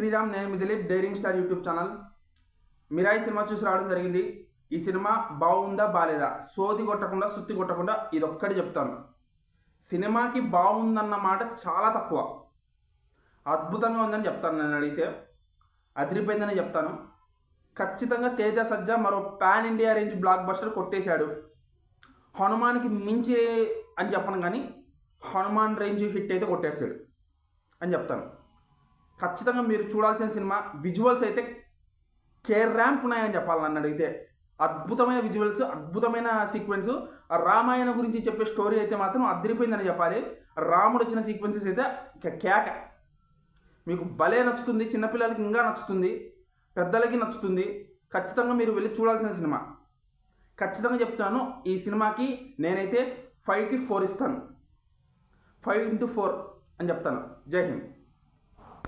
శ్రీరామ్ నేను మీ Dilip daring star YouTube channel. Mirai cinema చూసి రావడం జరిగింది. ఈ సినిమా బాగుందా బాలేదా? సోది కొట్టకుండా సుత్తి కొట్టకుండా ఇది ఒక్కటి చెప్తాను. సినిమాకి బాగుందన్న మాట చాలా తక్కువ. అద్భుతంగా ఉందని చెప్తాను నేను అడిగితే. అదిరిపోయిందని చెప్తాను. ఖచ్చితంగా తేజ సజ్జా మరో pan India range blockbuster కొట్టేశాడు. హనుమాన్కి మించి అని చెప్పను కానీ హనుమాన్ రేంజ్ హిట్ అయితే కొట్టేశాడు అని చెప్తాను. ఖచ్చితంగా మీరు చూడాల్సిన సినిమా విజువల్స్ అయితే కేర్ ర్యాంప్ ఉన్నాయని చెప్పాలి నన్ను అడిగితే. అద్భుతమైన విజువల్స్ అద్భుతమైన సీక్వెన్స్ రామాయణ గురించి చెప్పే స్టోరీ అయితే మాత్రం అదిరిపోయిందని చెప్పాలి. రాముడు వచ్చిన సీక్వెన్సెస్ అయితే కేక. మీకు భలే నచ్చుతుంది చిన్నపిల్లలకి ఇంకా నచ్చుతుంది పెద్దలకి నచ్చుతుంది. ఖచ్చితంగా మీరు వెళ్ళి చూడాల్సిన సినిమా. ఖచ్చితంగా చెప్తాను ఈ సినిమాకి నేనైతే ఫైవ్కి ఫోర్ ఇస్తాను. ఫైవ్ ఇంటూ ఫోర్ అని చెప్తాను. జై హింద్.